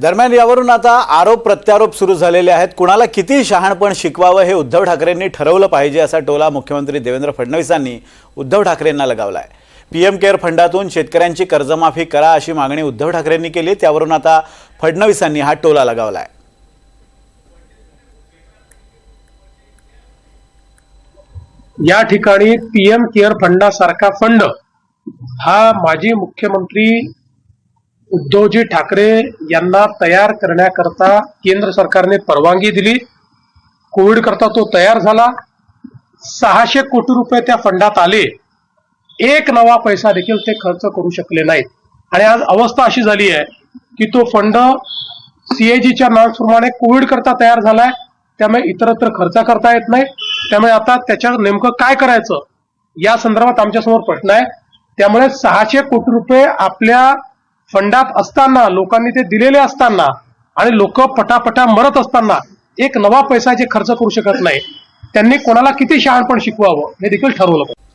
दरम्यान यावरून आता आरोप प्रत्यारोप सुरू झालेले आहेत. कुणाला किती शहाणपण शिकवावं हे उद्धव ठाकरेंनी ठरवलं पाहिजे असा टोला मुख्यमंत्री देवेंद्र फडणवीसांनी उद्धव ठाकरेंना लगावला आहे पीएम केअर फंडातून शेतकऱ्यांची कर्जमाफी करा अशी मागणी उद्धव ठाकरेंनी केली. त्यावरून आता फडणवीसांनी हा टोला लगावला आहे या ठिकाणी पीएम केअर फंडासारखा फंड हा माजी मुख्यमंत्री उद्धवजी ठाकरे यांना तयार करण्याकरता केंद्र सरकारने परवानगी दिली. कोविड करता तो तयार झाला. सहाशे कोटी रुपये त्या फंडात आले. एक नवा पैसा देखील ते खर्च करू शकले नाहीत. आणि आज अवस्था अशी झाली आहे की तो फंड सीएजीच्या नॉर्म्सप्रमाणे कोविड करता तयार झालाय. त्यामुळे इतरत्र खर्च करता येत नाही. त्यामुळे आता त्याच्यावर नेमकं काय करायचं? या संदर्भात आमच्यासमोर प्रश्न आहे. त्यामुळे सहाशे कोटी रुपये आपल्या फंडात असताना लोकांनी ते दिलेले असताना आणि लोक पटापटा मरत असताना एक नवा पैसा जे खर्च करू शकत नाही त्यांनी कोणाला किती शहाणपण शिकवावं हे देखील ठरवलं पाहिजे.